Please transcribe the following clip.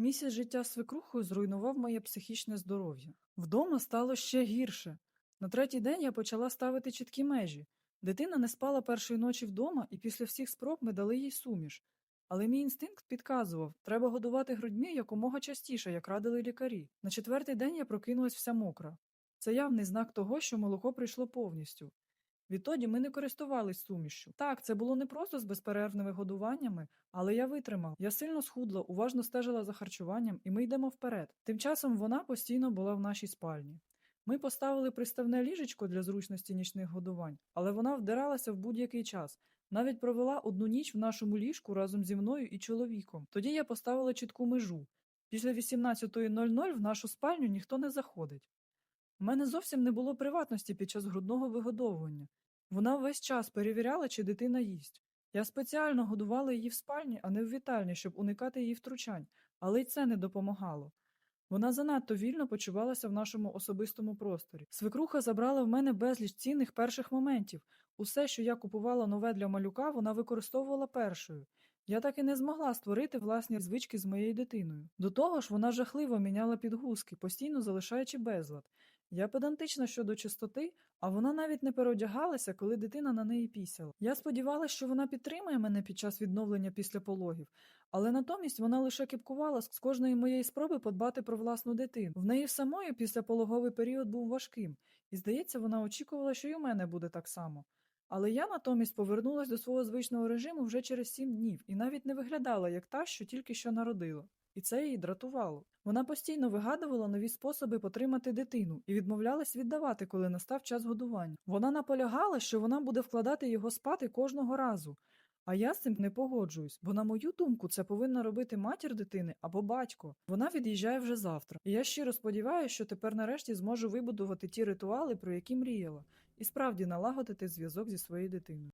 Місяць життя свекрухою зруйнував моє психічне здоров'я. Вдома стало ще гірше. На третій день я почала ставити чіткі межі. Дитина не спала першої ночі вдома, і після всіх спроб ми дали їй суміш. Але мій інстинкт підказував, треба годувати грудьми якомога частіше, як радили лікарі. На четвертий день я прокинулась вся мокра. Це явний знак того, що молоко прийшло повністю. Відтоді ми не користувались сумішшю. Так, це було не просто з безперервними годуваннями, але я витримав. Я сильно схудла, уважно стежила за харчуванням, і ми йдемо вперед. Тим часом вона постійно була в нашій спальні. Ми поставили приставне ліжечко для зручності нічних годувань, але вона вдиралася в будь-який час. Навіть провела одну ніч в нашому ліжку разом зі мною і чоловіком. Тоді я поставила чітку межу. Після 18.00 в нашу спальню ніхто не заходить. У мене зовсім не було приватності під час грудного вигодовування. Вона весь час перевіряла, чи дитина їсть. Я спеціально годувала її в спальні, а не в вітальні, щоб уникати її втручань, але й це не допомагало. Вона занадто вільно почувалася в нашому особистому просторі. Свекруха забрала в мене безліч цінних перших моментів. Усе, що я купувала нове для малюка, вона використовувала першою. Я так і не змогла створити власні звички з моєю дитиною. До того ж, вона жахливо міняла підгузки, постійно залишаючи безлад. Я педантична щодо чистоти, а вона навіть не переодягалася, коли дитина на неї пісяла. Я сподівалася, що вона підтримає мене під час відновлення після пологів, але натомість вона лише кипкувала з кожної моєї спроби подбати про власну дитину. В неї самої післяпологовий період був важким, і здається, вона очікувала, що й у мене буде так само. Але я натомість повернулася до свого звичного режиму вже через сім днів і навіть не виглядала як та, що тільки що народила. І це її дратувало. Вона постійно вигадувала нові способи потримати дитину і відмовлялась віддавати, коли настав час годування. Вона наполягала, що вона буде вкладати його спати кожного разу. А я з цим не погоджуюсь, бо, на мою думку, це повинна робити матір дитини або батько. Вона від'їжджає вже завтра. І я щиро сподіваюся, що тепер нарешті зможу вибудувати ті ритуали, про які мріяла, і справді налагодити зв'язок зі своєю дитиною.